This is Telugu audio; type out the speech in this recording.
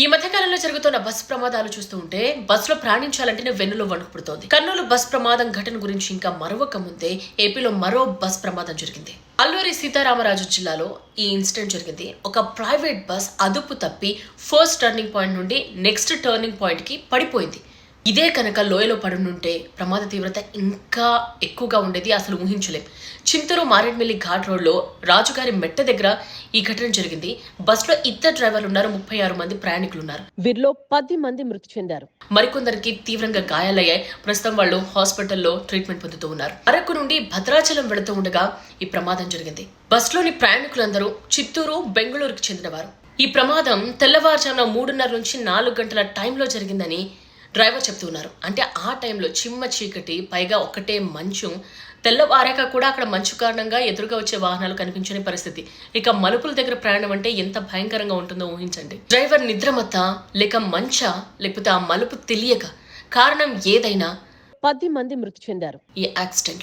ఈ మధ్యకాలంలో జరుగుతున్న బస్ ప్రమాదాలు చూస్తూ ఉంటే బస్సులో ప్రయాణించాలంటేనే వెన్నులో వణుకుపుడుతోంది. కర్నూలు బస్ ప్రమాదం ఘటన గురించి ఇంకా మరొక ముందే ఏపీలో మరో బస్ ప్రమాదం జరిగింది. అల్లూరి సీతారామరాజు జిల్లాలో ఈ ఇన్సిడెంట్ జరిగింది. ఒక ప్రైవేట్ బస్ అదుపు తప్పి ఫస్ట్ టర్నింగ్ పాయింట్ నుండి నెక్స్ట్ టర్నింగ్ పాయింట్కి పడిపోయింది. ఇదే కనుక లోయలో పడునుంటే ప్రమాద తీవ్రత ఇంకా ఎక్కువగా ఉండేది అసలు ఊహించలేం. చింతూరు మారేడ్మిల్లి ఘాట్ రోడ్లో రాజుగారి మెట్ట దగ్గర ఈ ఘటన జరిగింది. బస్సులో ఇద్దరు డ్రైవర్లు ఉన్నారు ముప్పై ఆరు మంది ప్రయాణికులు ఉన్నారు వీరిలో పది మంది మృతి చెందారు. మరికొందరికి తీవ్రంగా గాయాలయ్యాయి. ప్రస్తుతం వాళ్ళు హాస్పిటల్లో ట్రీట్మెంట్ పొందుతూ ఉన్నారు. అరకు నుండి భద్రాచలం వెళుతూ ఉండగా ఈ ప్రమాదం జరిగింది. బస్సులోని ప్రయాణికులందరూ చిత్తూరు బెంగళూరుకు చెందినవారు. ఈ ప్రమాదం తెల్లవారుజామున మూడున్నర నుంచి నాలుగు గంటల టైంలో జరిగిందని డ్రైవర్ చెప్తూ ఉన్నారు. అంటే ఆ టైంలో చిమ్మ చీకటి పైగా ఒక్కటే మంచు తెల్లవారాక కూడా అక్కడ మంచు కారణంగా ఎదురుగా వచ్చే వాహనాలు కనిపించని పరిస్థితి. ఇక మలుపుల దగ్గర ప్రయాణం అంటే ఎంత భయంకరంగా ఉంటుందో ఊహించండి. డ్రైవర్ నిద్రమత్త లేక మంచా లేకపోతే ఆ మలుపు తెలియక కారణం ఏదైనా పది మంది మృతి చెందారు. ఈ యాక్సిడెంట్లో.